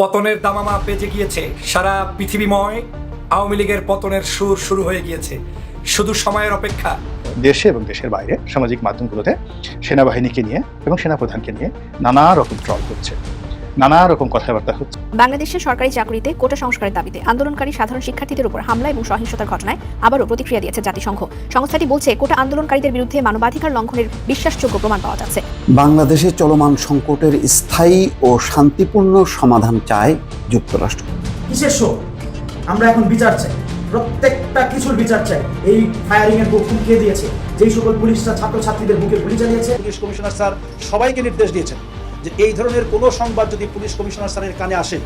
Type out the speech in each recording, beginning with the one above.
পতনের দামামা বেজে গিয়েছে। সারা পৃথিবীময় আওয়ামী লীগের পতনের সুর শুরু হয়ে গিয়েছে। শুধু সময়ের অপেক্ষা। দেশে এবং দেশের বাইরে সামাজিক মাধ্যমগুলোতে সেনাবাহিনীকে নিয়ে এবং সেনাপ্রধানকে নিয়ে নানা রকম ট্রল হচ্ছে। নানা রকম কথাবার্তা হচ্ছে। বাংলাদেশের সরকারি চাকরিতে কোটা সংস্কারের দাবিতে আন্দোলনকারী সাধারণ শিক্ষার্থীদের উপর হামলা এবং সহিংসতার ঘটনায় আবারও প্রতিক্রিয়া দিয়েছে জাতিসংঘ। সংস্থাটি বলছে কোটা আন্দোলনকারীদের বিরুদ্ধে মানবাধিকার লঙ্ঘনের বিশ্বাসযোগ্য প্রমাণ পাওয়া যাচ্ছে। বাংলাদেশে চলমান সংকটের স্থায়ী ও শান্তিপূর্ণ সমাধান চায় যুক্তরাষ্ট্র। কিসের শো আমরা এখন বিচার চাই। প্রত্যেকটা কিছুর বিচার চাই। এই ফায়ারিং এর বুক কে দিয়েছে? যেই সকল পুলিশরা ছাত্রছাত্রীদের বুকে গুলি চালিয়েছে পুলিশ কমিশনার স্যার সবাইকে নির্দেশ দিয়েছেন। যে এই ধরনের কোনো সংবাদ যদি পুলিশ কমিশনার স্যারের কানে আসে,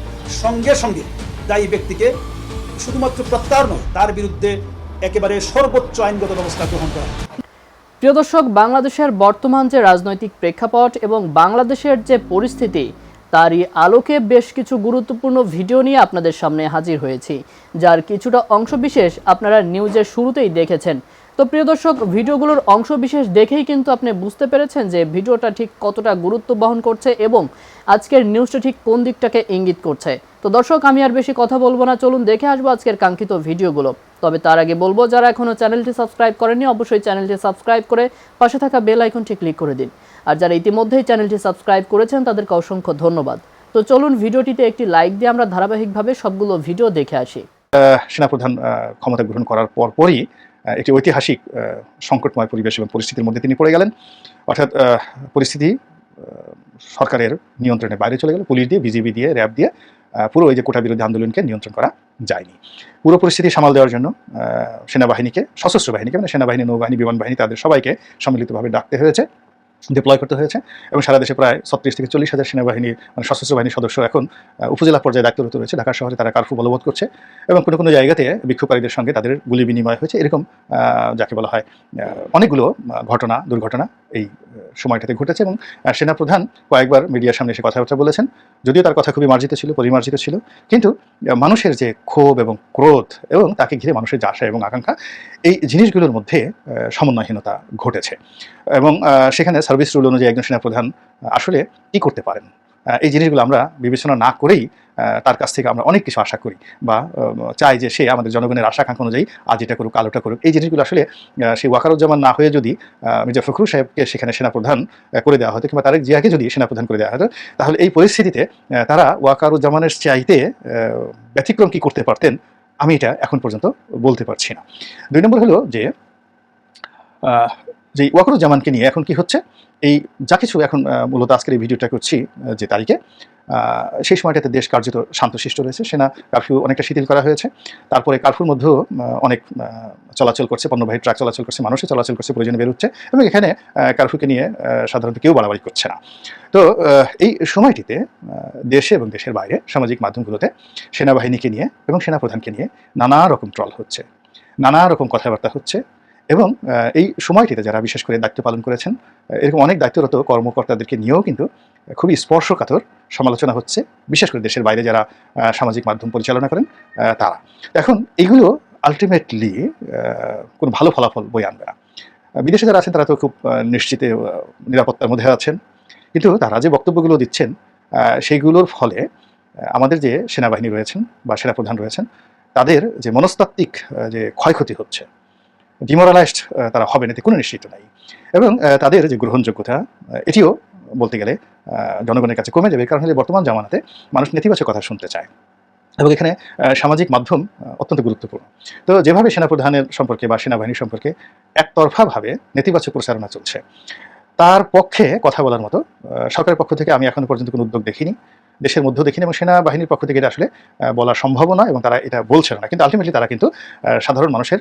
সঙ্গে সঙ্গে দায়ী ব্যক্তিকে শুধুমাত্র প্রত্যাহার নয়, তার বিরুদ্ধে একেবারে সর্বোচ্চ আইনগত ব্যবস্থা গ্রহণ করা প্রিয় দর্শক, বাংলাদেশের বর্তমান যে রাজনৈতিক প্রেক্ষাপট এবং বাংলাদেশের যে পরিস্থিতি, তারই আলোকে বেশ কিছু গুরুত্বপূর্ণ ভিডিও নিয়ে আপনাদের সামনে হাজির হয়েছি। যার কিছুটা অংশবিশেষ আপনারা নিউজের শুরুতেই দেখেছেন। তো প্রিয় দর্শক ভিডিওগুলোর অংশবিশেষ দেখেই কিন্তু আপনি বুঝতে পেরেছেন যে ভিডিওটা ঠিক কতটা গুরুত্ব বহন করছে এবং আজকের নিউজটা ঠিক কোন দিকটাকে ইঙ্গিত করছে। তো দর্শক আমি আর বেশি কথা বলব না। চলুন দেখে আসব আজকের কাঙ্ক্ষিত ভিডিওগুলো। তবে তার আগে বলব যারা এখনও চ্যানেলটি সাবস্ক্রাইব করেনি অবশ্যই চ্যানেলটি সাবস্ক্রাইব করে পাশে থাকা বেল আইকনটি ক্লিক করে দিন। আর যারা ইতিমধ্যেই চ্যানেলটি সাবস্ক্রাইব করেছেন তাদেরকে অসংখ্য ধন্যবাদ। তো চলুন ভিডিওটিতে একটি লাইক দিয়ে আমরা ধারাবাহিকভাবে সবগুলো ভিডিও দেখে আসি। সেনাপ্রধান ক্ষমতা গ্রহণ করার পর পরই আহ, একটি ঐতিহাসিক সংকটময় পরিবেশ এবং পরিস্থিতির মধ্যে তিনি পড়ে গেলেন। অর্থাৎ পরিস্থিতি সরকারের নিয়ন্ত্রণের বাইরে চলে গেল। পুলিশ দিয়ে, বিজিবি দিয়ে, র্যাব দিয়ে পুরো ওই যে কোটা বিরোধী আন্দোলনকে নিয়ন্ত্রণ করা যায়নি। পুরো পরিস্থিতি সামাল দেওয়ার জন্য সেনাবাহিনীকে, সশস্ত্র বাহিনীকে মানে সেনাবাহিনী, নৌবাহিনী বিমান বাহিনী তাদের সবাইকে সম্মিলিতভাবে ডাকতে হয়েছে। ডিপ্লয় করতে হয়েছে এবং সারা দেশে প্রায় ছত্রিশ থেকে চল্লিশ হাজার সেনাবাহিনী মানে সশস্ত্র বাহিনীর সদস্য এখন উপজেলা পর্যায়ে দায়িত্বরত রয়েছে। ঢাকা শহরে তারা কারফু বলবৎ করছে এবং কোনো কোনো জায়গাতে বিক্ষোভকারীদের সঙ্গে তাদের গুলি বিনিময় হয়েছে। এরকম যাকে বলা হয় অনেকগুলো ঘটনা, দুর্ঘটনা এই সময়টাতে ঘটেছে এবং সেনাপ্রধান কয়েকবার মিডিয়ার সামনে এসে কথাবার্তা বলেছেন। যদিও তার কথা খুবই মার্জিত ছিল, পরিমার্জিত ছিল, কিন্তু মানুষের যে ক্ষোভ এবং ক্রোধ এবং তাকে ঘিরে মানুষের যে আশা এবং আকাঙ্ক্ষা, এই জিনিসগুলোর মধ্যে সমন্বয়হীনতা ঘটেছে। এবং সেখানে সার্ভিস রুল অনুযায়ী একজন সেনাপ্রধান আসলে কী করতে পারেন? এই জিনিসগুলো আমরা বিবেচনা না করেই তার কাছ থেকে আমরা অনেক কিছু আশা করি বা চাই যে সে আমাদের জনগণের আশা অনুযায়ী আজ এটা করুক কালোটা করুক। এই জিনিসগুলো আসলে সেই ওয়াকারুজ্জামান না হয়ে যদি মির্জা ফখরুল সাহেবকে সেখানে সেনাপ্রধান করে দেওয়া হতো কিংবা তারেক জিয়াকে যদি সেনাপ্রধান করে দেওয়া হতো, তাহলে এই পরিস্থিতিতে তারা ওয়াকারুজ্জামানের চাইতে ব্যতিক্রম কি করতে পারতেন, আমি এটা এখন পর্যন্ত বলতে পারছি না। দুই নম্বর হলো যে যে ওয়াকরুজ্জামানকে নিয়ে এখন কি হচ্ছে? এই যা কিছু এখন মূলত আজকের এই ভিডিওটা করছি যে তারিখে সেই সময়টাতে দেশ কার্যত শান্তশিষ্ট রয়েছে। সেনা কারফিউ অনেকটা শিথিল করা হয়েছে। তারপরে কারফিউর মধ্যেও অনেক চলাচল করছে, পণ্যবাহী ট্রাক চলাচল করছে মানুষই চলাচল করছে, প্রয়োজনে বেরোচ্ছে এবং এখানে কারফিউকে নিয়ে সাধারণত কেউ বাড়াবাড়ি করছে না। তো এই সময়টিতে দেশে এবং দেশের বাইরে সামাজিক মাধ্যমগুলোতে সেনাবাহিনীকে নিয়ে এবং সেনাপ্রধানকে নিয়ে নানা রকম ট্রল হচ্ছে। নানা রকম কথাবার্তা হচ্ছে। এবং এই সময়টিতে যারা বিশেষ করে দায়িত্ব পালন করেছেন এরকম অনেক দায়িত্বরত কর্মকর্তাদেরকে নিয়েও কিন্তু খুবই স্পর্শকাতর সমালোচনা হচ্ছে, বিশেষ করে দেশের বাইরে যারা সামাজিক মাধ্যম পরিচালনা করেন তারা। এখন এগুলো আলটিমেটলি কোনো ভালো ফলাফল বই আনবে না। বিদেশে যারা আছেন, তারা তো খুব নিশ্চিতে নিরাপত্তার মধ্যে আছেন। কিন্তু তারা যে বক্তব্যগুলো দিচ্ছেন সেইগুলোর ফলে আমাদের যে সেনাবাহিনী রয়েছেন বা সেনাপ্রধান রয়েছেন, তাদের যে মনস্তাত্ত্বিক যে ক্ষয়ক্ষতি হচ্ছে ডিমোরালাইজড তারা হবেন, এতে কোনো নিশ্চিত নাই। এবং তাদের যে গ্রহণযোগ্যতা এটিও বলতে গেলে জনগণের কাছে কমে যাবে, কারণ হলে বর্তমান জামানাতে মানুষ নেতিবাচক কথা শুনতে চায়। এবং এখানে সামাজিক মাধ্যম অত্যন্ত গুরুত্বপূর্ণ। তো যেভাবে সেনাপ্রধানের সম্পর্কে বা সেনাবাহিনীর সম্পর্কে একতরফাভাবে নেতিবাচক প্রচারণা চলছে, তার পক্ষে কথা বলার মতো সরকারের পক্ষ থেকে আমি এখনও পর্যন্ত কোনো উদ্যোগ দেখিনি। দেশের মধ্যে দেখিনি এবং সেনাবাহিনীর পক্ষ থেকে এটা আসলে বলা সম্ভব নয় এবং তারা এটা বলছে না। কিন্তু আলটিমেটলি তারা কিন্তু সাধারণ মানুষের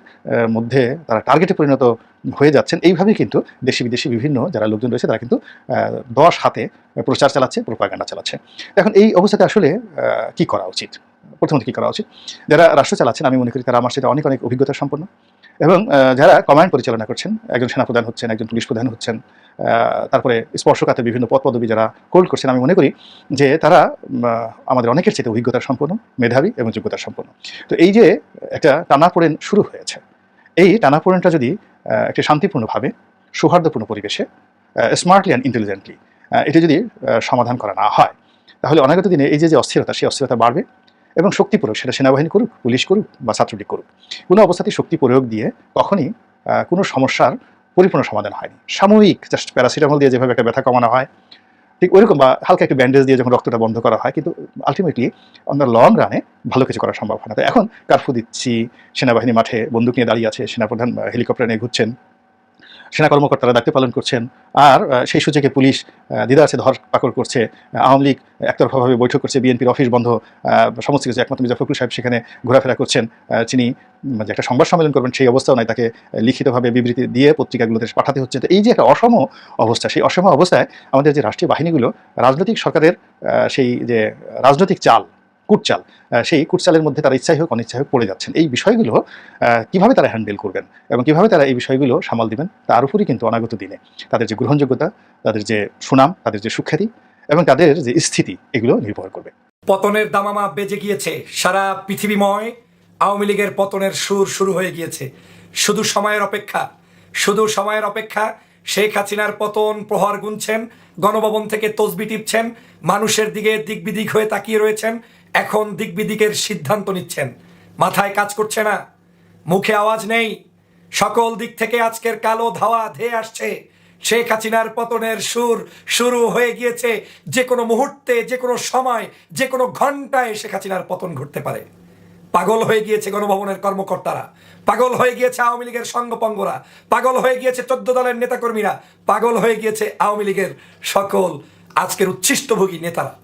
মধ্যে তারা টার্গেটে পরিণত হয়ে যাচ্ছেন। এইভাবেই কিন্তু দেশি বিদেশি বিভিন্ন যারা লোকজন রয়েছে তারা কিন্তু দশ হাতে প্রচার চালাচ্ছে প্রোপাগান্ডা চালাচ্ছে। এখন এই অবস্থাতে আসলে কি করা উচিত? প্রথমত কি করা উচিত? যারা রাষ্ট্র চালাচ্ছেন, আমি মনে করি তারা আমার সাথে অনেক অনেক অভিজ্ঞতা সম্পন্ন। এবং যারা কমান্ড পরিচালনা করছেন, একজন সেনাপ্রধান হচ্ছেন, একজন পুলিশ প্রধান হচ্ছেন তারপরে স্পর্শকাতে বিভিন্ন পদ পদবি যারা হোল্ড করছেন, আমি মনে করি যে তারা আমাদের অনেকের চেয়ে অভিজ্ঞতা সম্পন্ন, মেধাবী এবং যোগ্যতা সম্পন্ন। তো এই যে একটা টানাপোড়েন শুরু হয়েছে, এই টানাপোড়েনটা যদি একটি শান্তিপূর্ণভাবে, সৌহার্দ্যপূর্ণ পরিবেশে স্মার্টলি অ্যান্ড ইন্টেলিজেন্টলি এটা যদি সমাধান করা না হয়, তাহলে অনাগত দিনে এই যে যে অস্থিরতা, সেই অস্থিরতা বাড়বে এবং শক্তি প্রয়োগ, সেটা সেনাবাহিনী করুক, পুলিশ করুক বা ছাত্রলীগ করুক, কোনো অবস্থাতেই শক্তি প্রয়োগ দিয়ে কখনই কোনো সমস্যার পরিপূর্ণ সমাধান হয়নি। সাময়িক জাস্ট প্যারাসিটামল দিয়ে যেভাবে একটা ব্যথা কমানো হয়, ঠিক ওইরকম বা হালকা একটু ব্যান্ডেজ দিয়ে যখন রক্তটা বন্ধ করা হয়, কিন্তু আলটিমেটলি আমরা লং রানে ভালো কিছু করা সম্ভব হয় না। এখন কার্ফু দিচ্ছি, সেনাবাহিনী মাঠে বন্দুক নিয়ে দাঁড়িয়ে আছে, সেনাপ্রধান হেলিকপ্টার নিয়ে ঘুরছেন। সেনা কর্মকর্তারা দায়িত্ব পালন করছেন, আর সেই সুযোগে পুলিশ দিদা আছে ধর পাকড় করছে আওয়ামী লীগ একতরফাভাবে বৈঠক করছে, বিএনপির অফিস বন্ধ সমস্ত কিছু একমাত্র মির্জা ফখরুল সাহেব সেখানে ঘোরাফেরা করছেন তিনি যে একটা সংবাদ সম্মেলন করবেন সেই অবস্থাও নাই, তাকে লিখিতভাবে বিবৃতি দিয়ে পত্রিকাগুলোতে পাঠাতে হচ্ছে। তো এই যে একটা অসম অবস্থা, সেই অসম অবস্থায় আমাদের যে রাষ্ট্রীয় বাহিনীগুলো, রাজনৈতিক সরকারের সেই যে রাজনৈতিক চাল কুটচাল। সেই কুটচালের মধ্যে তারা ইচ্ছাই হোক, অনিচ্ছাই হোক পড়ে যাচ্ছেন। এই বিষয়গুলো কীভাবে তারা হ্যান্ডেল করবেন এবং কীভাবে তারা এই বিষয়গুলো সামাল দিবেন, তার উপরই কিন্তু অনাগত দিনে তাদের যে গ্রহণযোগ্যতা, তাদের যে সুনাম, তাদের যে সুখ্যাতি এবং তাদের যে স্থিতি, এগুলো নির্ভর করবে। পতনের দামামা বেজে গিয়েছে। সারা পৃথিবীময় আওয়ামী লীগের পতনের সুর শুরু হয়ে গিয়েছে। শুধু সময়ের অপেক্ষা, শুধু সময়ের অপেক্ষা, শেখ হাসিনার পতন প্রহার গুনছেন, গণভবন থেকে তসবি টিপছেন, মানুষের দিকে দিকবিদিক হয়ে তাকিয়ে রয়েছেন এখন দিকবিদিকের সিদ্ধান্ত নিচ্ছেন। মাথায় কাজ করছে না। মুখে আওয়াজ নেই। সকল দিক থেকে আজকের কালো ধাওয়া ধেয়ে আসছে। শেখ হাসিনার পতনের সুর শুরু হয়ে গিয়েছে। যে কোনো মুহূর্তে, যে কোনো সময়, যে কোনো ঘন্টায় শেখ হাসিনার পতন ঘটতে পারে। পাগল হয়ে গিয়েছে গণভবনের কর্মকর্তারা। পাগল হয়ে গিয়েছে আওয়ামী লীগের সঙ্গপঙ্গরা। পাগল হয়ে গিয়েছে চোদ্দ দলের নেতাকর্মীরা। পাগল হয়ে গিয়েছে আওয়ামী লীগের সকল আজকের উচ্ছিষ্টভোগী নেতারা।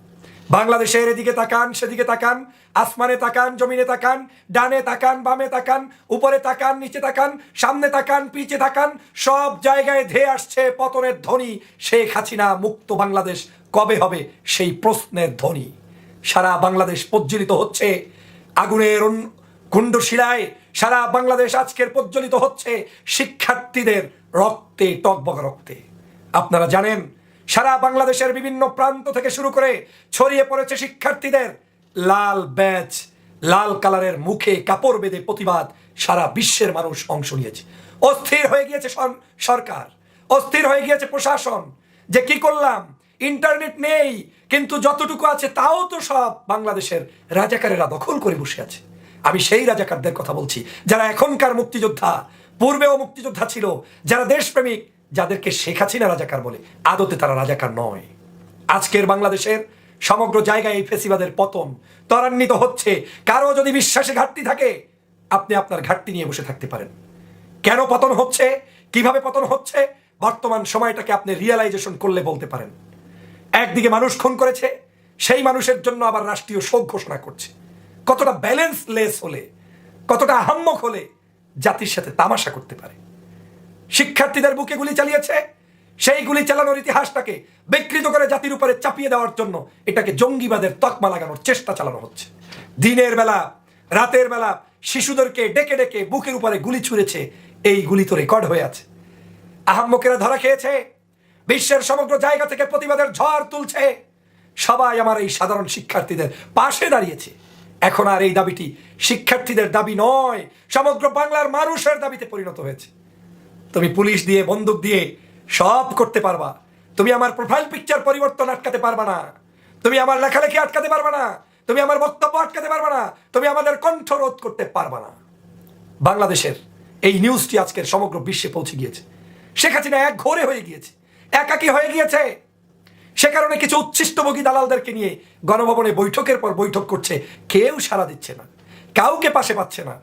বাংলাদেশের এদিকে তাকান, সেদিকে তাকান, আসমানে তাকান, জমিনে তাকান, ডানে তাকান, বামে তাকান, উপরে তাকান, নিচে তাকান, সামনে তাকান, পিছে তাকান, সব জায়গায় ধেয়ে আসছে পতনের ধ্বনি। শেখ হাসিনা মুক্ত বাংলাদেশ কবে হবে? সেই প্রশ্নের ধ্বনি। সারা বাংলাদেশ প্রজ্বলিত হচ্ছে। আগুনের অন- কুণ্ডশিলায় সারা বাংলাদেশ আজকের প্রজ্বলিত হচ্ছে শিক্ষার্থীদের রক্তে, টকবগা রক্তে। আপনারা জানেন সারা বাংলাদেশের বিভিন্ন প্রান্ত থেকে শুরু করে ছড়িয়ে পড়েছে শিক্ষার্থীদের লাল ব্যাচ লাল কালারের মুখে কাপড় বেঁধে প্রতিবাদ সারা বিশ্বের মানুষ অংশ নিয়েছে। অস্থির হয়ে গিয়েছে সরকার, অস্থির হয়ে গিয়েছে প্রশাসন। যে কি করলাম? ইন্টারনেট নেই, কিন্তু যতটুকু আছে তাও তো সব বাংলাদেশের রাজাকারেরা দখল করে বসে আছে। আমি সেই রাজাকারদের কথা বলছি, যারা এখনকার মুক্তিযোদ্ধা, পূর্বেও মুক্তিযোদ্ধা ছিল, যারা দেশপ্রেমিক যাদেরকে শেখ হাসিনা রাজাকার বলে আদতে তারা রাজাকার নয়। আজকের বাংলাদেশের সমগ্র জায়গায় এই ফেসিবাদের পতন ত্বরান্বিত হচ্ছে। কারও যদি বিশ্বাসে ঘাটতি থাকে, আপনি আপনার ঘাটতি নিয়ে বসে থাকতে পারেন। কেন পতন হচ্ছে? কীভাবে পতন হচ্ছে? বর্তমান সময়টাকে আপনি রিয়েলাইজেশন করলে বলতে পারেন। একদিকে মানুষ খুন করেছে, সেই মানুষের জন্য আবার রাষ্ট্রীয় শোক ঘোষণা করছে। কতটা ব্যালেন্সলেস হলে, কতটা আহাম্মক হলে জাতির সাথে তামাশা করতে পারে। শিক্ষার্থীদের বুকে গুলি চালিয়েছে। সেই গুলি চালানোর ইতিহাসটাকে বিকৃত করে জাতির উপরে চাপিয়ে দেওয়ার জন্য এটাকে জঙ্গিবাদের তকমা লাগানোর চেষ্টা চালানো হচ্ছে। দিনের বেলা, রাতের বেলা শিশুদেরকে ডেকে ডেকে বুকের উপরে গুলি ছুঁড়েছে, এই গুলি তো রেকর্ড হয়ে আছে। আহাম্মকেরা ধরা খেয়েছে, বিশ্বের সমগ্র জায়গা থেকে প্রতিবাদের ঝড় তুলছে। সবাই আমার এই সাধারণ শিক্ষার্থীদের পাশে দাঁড়িয়েছে। এখন আর এই দাবিটি শিক্ষার্থীদের দাবি নয়, সমগ্র বাংলার মানুষের দাবিতে পরিণত হয়েছে। তুমি পুলিশ দিয়ে, বন্দুক দিয়ে সব করতে পারবা। তুমি আমার প্রোফাইল পিকচার পরিবর্তন আটকাতে পারবা না। তুমি আমার লেখালেখি আটকাতে পারবা না। তুমি আমার বক্তব্য আটকাতে পারবা না। তুমি আমাদের কণ্ঠ রোধ করতে পারবা না। বাংলাদেশের এই নিউজটি আজকের সমগ্র বিশ্বে পৌঁছে গিয়েছে। শেখ হাসিনা এক ঘোরে হয়ে গিয়েছে, একাকি হয়ে গিয়েছে। সে কারণে কিছু উচ্ছিষ্টভোগী দালালদেরকে নিয়ে গণভবনে বৈঠকের পর বৈঠক করছে, কেউ সাড়া দিচ্ছে না, কাউকে পাশে পাচ্ছে না।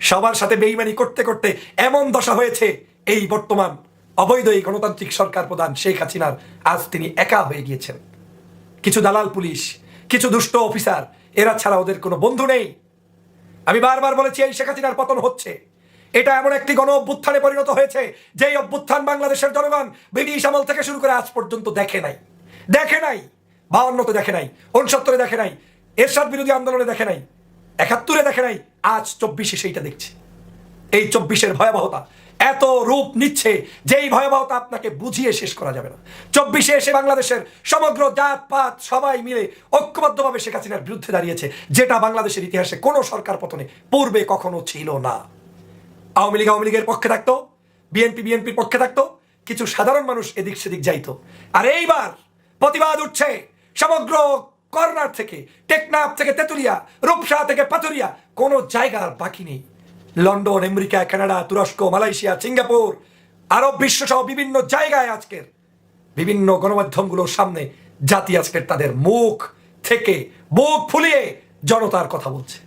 সবার সাথে বেইমানি করতে করতে এমন দশা হয়েছে এই বর্তমান অবৈধ এই গণতান্ত্রিক সরকার প্রধান শেখ হাসিনার আজ তিনি একা হয়ে গিয়েছেন। কিছু দালাল পুলিশ, কিছু দুষ্ট অফিসার, এরা ছাড়া ওদের কোনো বন্ধু নেই। আমি বারবার বলেছি, এই শেখ হাসিনার পতন হচ্ছে। এটা এমন একটি গণ অভ্যুত্থানে পরিণত হয়েছে, যেই অভ্যুত্থান বাংলাদেশের জনগণ ব্রিটিশ আমল থেকে শুরু করে আজ পর্যন্ত দেখে নাই। দেখে নাই, বাউন্নতে দেখে নাই উনসত্তরে দেখে নাই, এরশাদ বিরোধী আন্দোলনে দেখে নাই, একাত্তরে দেখে নাই, আজ চব্বিশে সেইটা দেখছে। এই চব্বিশের ভয়াবহতা। এত রূপ নিচ্ছে, যেই ভয়াবহতা আপনাকে বুঝিয়ে শেষ করা যাবে না। চব্বিশে এসে বাংলাদেশের সমগ্র জাত, পাত, সবাই মিলে ঐক্যবদ্ধভাবে শেখ হাসিনার বিরুদ্ধে দাঁড়িয়েছে, যেটা বাংলাদেশের ইতিহাসে কোনো সরকার পতনে পূর্বে কখনো ছিল না। আওয়ামী লীগ আওয়ামী লীগের পক্ষে থাকতো, বিএনপি বিএনপির পক্ষে থাকতো, কিছু সাধারণ মানুষ এদিক সেদিক যাইতো। আর এইবার প্রতিবাদ উঠছে সমগ্র কর্নার থেকে, টেকনাফ থেকে তেতুলিয়া, রূপসা থেকে পাতুরিয়া কোনো জায়গার বাকি নেই। লন্ডন, আমেরিকা, কানাডা, তুরস্ক, মালয়েশিয়া, সিঙ্গাপুর, আরব বিশ্বসহ বিভিন্ন জায়গায় আজকের বিভিন্ন গণমাধ্যমগুলোর সামনে জাতি আজকের তাদের মুখ থেকে বুক ফুলিয়ে জনতার কথা বলছে।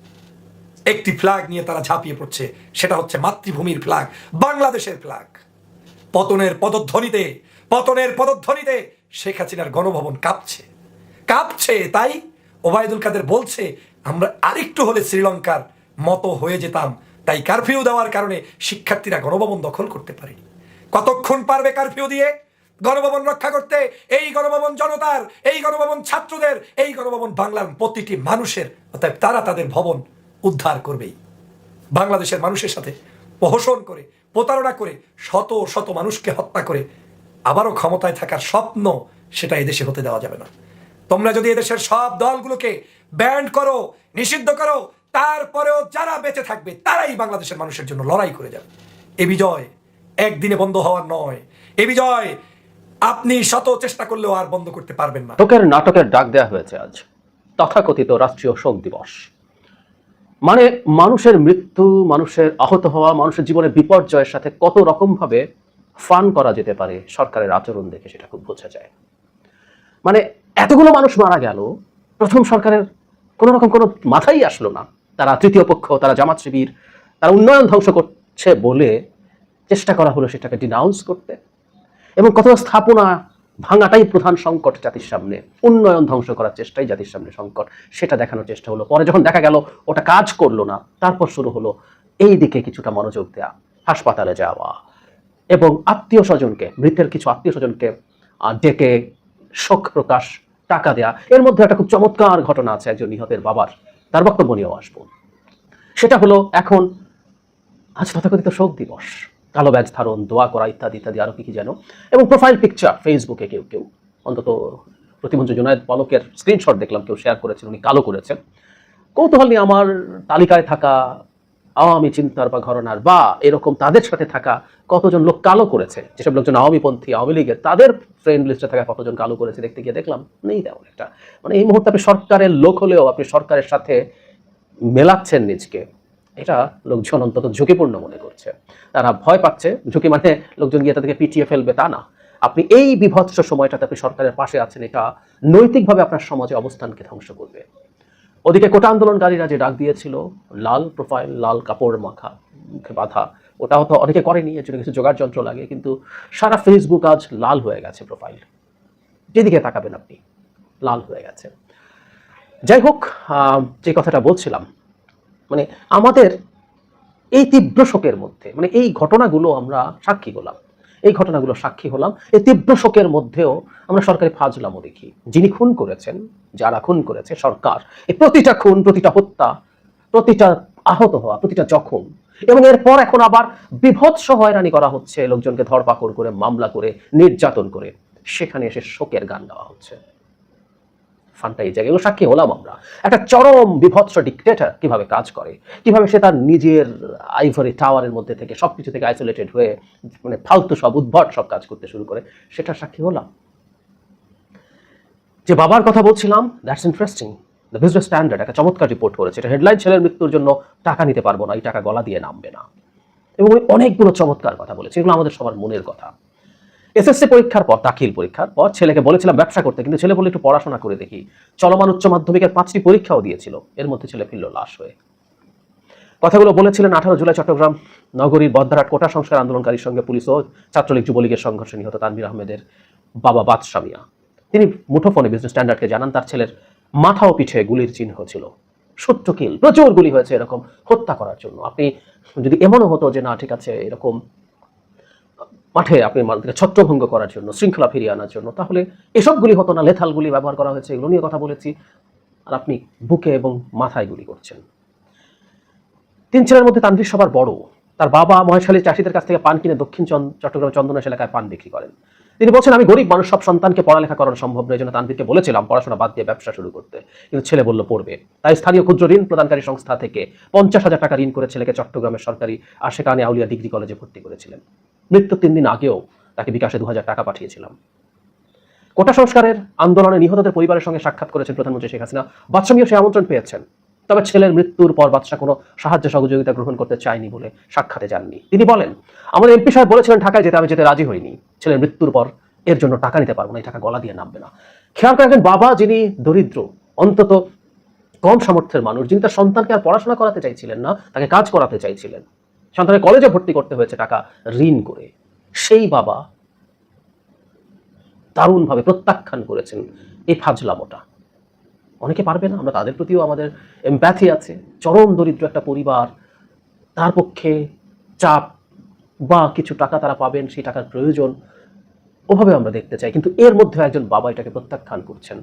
একটি ফ্ল্যাগ নিয়ে তারা ঝাঁপিয়ে পড়ছে, সেটা হচ্ছে মাতৃভূমির ফ্ল্যাগ বাংলাদেশের ফ্ল্যাগ পতনের পদধ্বনিতে পতনের পদধ্বনিতে শেখ হাসিনার গণভবন কাঁপছে। কাঁপছে, তাই ওবায়দুল কাদের বলছে, আমরা আরেকটু হলে শ্রীলঙ্কার মতো হয়ে যেতাম তাই কারফিউ দেওয়ার কারণে শিক্ষার্থীরা গণভবন দখল করতে পারেনি। কতক্ষণ পারবে কারফিউ দিয়ে? গণভবন রক্ষা করতে এই গণভবন জনতার, এই গণভবন ছাত্রদের, এই গণভবন বাংলার প্রতিটি মানুষের অর্থাৎ তারা তাদের ভবন উদ্ধার করবেই। বাংলাদেশের মানুষের সাথে প্রহসন করে, প্রতারণা করে, শত শত মানুষকে হত্যা করে আবারও ক্ষমতায় থাকার স্বপ্ন সেটা এদেশে হতে দেওয়া যাবে না। তোমরা যদি এদেশের সব দলগুলোকে ব্যান্ড করো, নিষিদ্ধ করো তারপরেও যারা বেঁচে থাকবে, তারাই বাংলাদেশের মানুষের জন্য লড়াই করে যাবে। এ বিজয় একদিনে বন্ধ হওয়ার নয়। এ বিজয় আপনি শত চেষ্টা করলেও আর বন্ধ করতে পারবেন না। নাটকের নাটকের ডাক দেওয়া হয়েছে আজ। তথাকথিত রাষ্ট্রীয় শোক দিবস। মানে মানুষের মৃত্যু, মানুষের আহত হওয়া, মানুষের জীবনে বিপর্যয়ের সাথে কত রকম ভাবে ফান করা যেতে পারে, সরকারের আচরণ দেখে সেটা খুব বোঝা যায়। মানে এতগুলো মানুষ মারা গেল, প্রথম সরকারের কোনো রকম কোনো মাথাই আসলো না। তারা তৃতীয় পক্ষ, তারা জামাত শিবির, তারা উন্নয়ন ধ্বংস করছে বলে চেষ্টা করা হলো সেটাকে ডিনাউন্স করতে। এবং কত স্থাপনা ভাঙাটাই প্রধান সংকট জাতির সামনে। উন্নয়ন ধ্বংস করার চেষ্টাই জাতির সামনে সংকট। সেটা দেখানোর চেষ্টা হলো। পরে যখন দেখা গেল, ওটা কাজ করল না, তারপর শুরু হলো এই দিকে কিছুটা মনোযোগ দেয়া, হাসপাতালে যাওয়া। এবং আত্মীয় স্বজনকে, মৃতের কিছু আত্মীয় স্বজনকে ডেকে শোক প্রকাশ, টাকা দেয়া। এর মধ্যে একটা খুব চমৎকার ঘটনা আছে একজন নিহতের বাবার। তার বক্তব্য নিয়েও আসব। সেটা হলো এখন আজ তথাকথিত শোক দিবস। কালো ব্যাজ ধারণ, দোয়া করা ইত্যাদি ইত্যাদি আরও কি কি যেন। এবং প্রোফাইল পিকচার ফেসবুকে কেউ কেউ অন্তত প্রতিমন্ত্রী জুনায়দ পলকের স্ক্রিনশট দেখলাম, কেউ শেয়ার করেছেন, উনি কালো করেছেন। কৌতূহল নিয়ে আমার তালিকায় থাকা আওয়ামী চিন্তার বা ঘরনার বা এরকম তাদের সাথে থাকা কতজন লোক কালো করেছে? যেসব লোকজন আওয়ামীপন্থী আওয়ামী লীগের তাদের ফ্রেন্ড লিস্টে থাকা কতজন কালো করেছে দেখতে গিয়ে দেখলাম, নেই তেমন একটা। মানে এই মুহূর্তে আপনি সরকারের লোক হলেও আপনি সরকারের সাথে মেলাচ্ছেন নিজকে। এটা লোকজন অন্তত ঝুঁকিপূর্ণ মনে করছে। তারা ভয় পাচ্ছে। ঝুঁকি মানে লোকজন গিয়ে তাদেরকে পিটিয়ে ফেলবে, তা না। আপনি এই বিভৎস সময়টাতে আপনি সরকারের পাশে আছেন, এটা নৈতিকভাবে আপনার সমাজে অবস্থানকে ধ্বংস করবে। ওদিকে কোটা আন্দোলনকারীরা যে ডাক দিয়েছিল, লাল প্রোফাইল লাল কাপড় মাখা, মুখে বাঁধা ওটাও তো অনেকে করেনি, এর জন্য কিছু জোগাড় যন্ত্র লাগে, কিন্তু সারা ফেসবুক আজ লাল হয়ে গেছে প্রোফাইল যেদিকে তাকাবেন আপনি, লাল হয়ে গেছে। যাই হোক যে কথাটা বলছিলাম মানে আমাদের এই তীব্র শোকের মধ্যে মানে এই ঘটনাগুলো আমরা সাক্ষী হলাম। এই ঘটনাগুলো সাক্ষী হলাম। এই তীব্র শোকের মধ্যেও আমরা সরকারি ফাজলামও দেখি। যিনি খুন করেছেন, যারা খুন করেছে সরকার, এই প্রতিটা খুন, প্রতিটা হত্যা, প্রতিটা আহত হওয়া, প্রতিটা জখম, এবং এরপর এখন আবার বিভৎস হয়রানি করা হচ্ছে, লোকজনকে ধরপাকড় করে, মামলা করে, নির্যাতন করে। সেখানে এসে শোকের গান গাওয়া হচ্ছে। ফানটা এই জায়গায় সাক্ষী হলাম আমরা। একটা চরম বিভৎস ডিক্টেটর কীভাবে কাজ করে? কীভাবে সে তার নিজের আইভরি টাওয়ারের মধ্যে থেকে সবকিছু থেকে আইসোলেটেড হয়ে মানে ফালতু সব উদ্ভট সব কাজ করতে শুরু করে সেটা সাক্ষী হলাম। যে বাবার কথা বলছিলাম that's interesting the Business Standard একটা চমৎকার রিপোর্ট করেছে। এটা হেডলাইন ছেলের মৃত্যুর জন্য টাকা নিতে পারব না, এই টাকা গলা দিয়ে নামবে না। এবং অনেকগুলো চমৎকার কথা বলেছে এগুলো আমাদের সবার মনের কথা। এসএসসি পরীক্ষার পর, দাখিল পরীক্ষার পর ছেলেকে বলেছিলাম ব্যবসা করতে, কিন্তু ছেলে বলে একটু পড়াশোনা করে দেখি। চলমান উচ্চ মাধ্যমিকের পাঁচটি পরীক্ষাও দিয়েছিল। এর মধ্যে ছেলে ফিরল লাশ হয়ে। কথাগুলো বলেছিলেন আঠারো জুলাই চট্টগ্রাম নগরীর বদ্রাট কোটা সংস্কার আন্দোলনকারীর সঙ্গে পুলিশ ও ছাত্রলীগ যুবলীগের সংঘর্ষে নিহত তানভীর আহমেদের বাবা বাদশা মিয়া। তিনি মুঠোফোনে বিজনেস স্ট্যান্ডার্ডকে জানান, তার ছেলের মাথা ও পিঠে গুলির চিহ্ন ছিল। সত্য কিল, প্রচুর গুলি হয়েছে এরকম হত্যা করার জন্য। আপনি যদি এমনও হতো যে, না, ঠিক আছে, এরকম মাঠে আপনি মানুষকে ছত্রভঙ্গ করার জন্য, শৃঙ্খলা ফিরিয়ে আনার জন্য। তাহলে এসবগুলি হতো না, লেথালগুলি ব্যবহার করা হয়েছে, এগুলো নিয়ে কথা বলেছি। আর আপনি বুকে এবং মাথায় গুলি করছেন। তিন ছেলের মধ্যে তান্ত্রিক সবার বড়। তার বাবা মহেশালী চাষিদের কাছ থেকে পান কিনে দক্ষিণ চট্টগ্রাম চন্দনাশ এলাকায় পান বিক্রি করেন। তিনি বলছেন, আমি গরিব মানুষ, সব সন্তানকে পড়ালেখা করানো সম্ভব নয়। জন্য তান্ত্রিককে বলেছিলাম, পড়াশোনা বাদ দিয়ে ব্যবসা শুরু করতে। কিন্তু ছেলে বলল, পড়বে। তাই স্থানীয় ক্ষুদ্র ঋণ প্রদানকারী সংস্থা থেকে পঞ্চাশ হাজার টাকা ঋণ করে ছেলেকে চট্টগ্রামের সরকারি আশেকানে আউলিয়া ডিগ্রি কলেজে ভর্তি করেছিলেন। মৃত্যুর তিন দিন আগেও তাকে বিকাশে দু হাজার টাকা পাঠিয়েছিলাম। কোটা সংস্কারের আন্দোলনে নিহতদের পরিবারের সঙ্গে সাক্ষাৎ করেছেন প্রধানমন্ত্রী শেখ হাসিনা। বাদশামীও সে আমন্ত্রণ পেয়েছেন। তবে ছেলের মৃত্যুর পর বাদশাহ কোনো সাহায্য সহযোগিতা গ্রহণ করতে চায়নি বলে সাক্ষাতে যাননি। তিনি বলেন, আমাদের এমপি সাহেব বলেছিলেন ঢাকায় যেতে, আমি যেতে রাজি হইনি। ছেলের মৃত্যুর পর এর জন্য টাকা নিতে পারব না, এই টাকা গলা দিয়ে নামবে না। খেয়াল করে একজন বাবা যিনি দরিদ্র, অন্তত কম সামর্থ্যের মানুষ, যিনি তার সন্তানকে আর পড়াশোনা করাতে চাইছিলেন না, তাকে কাজ করাতে চাইছিলেন। সন্তানের কলেজে ভর্তি করতে হয়েছে টাকা ঋণ করে। সেই বাবা দারুণভাবে প্রত্যাখ্যান করেছেন এই ফাজলামোটা। অনেকে পারবে না, আমরা তাদের প্রতিও আমাদের এমপ্যাথি আছে। চরম দরিদ্র একটা পরিবার, তার পক্ষে চাপ বা কিছু টাকা তারা পাবেন, সেই টাকার প্রয়োজন, ওভাবে আমরা দেখতে চাই। কিন্তু এর মধ্যে একজন বাবা এটাকে প্রত্যাখ্যান করছেন।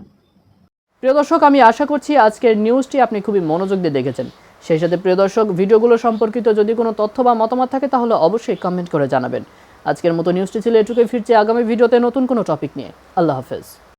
প্রিয় দর্শক, আমি আশা করছি আজকের নিউজটি আপনি খুবই মনোযোগ দিয়ে দেখেছেন। সেই সাথে প্রিয় দর্শক, ভিডিওগুলো সম্পর্কিত যদি কোনো তথ্য বা মতামত থাকে, তাহলে অবশ্যই কমেন্ট করে জানাবেন। আজকের মতো নিউজটি ছিল এটুকুই। ফিরছে আগামী ভিডিওতে নতুন কোনো টপিক নিয়ে। আল্লাহ হাফেজ।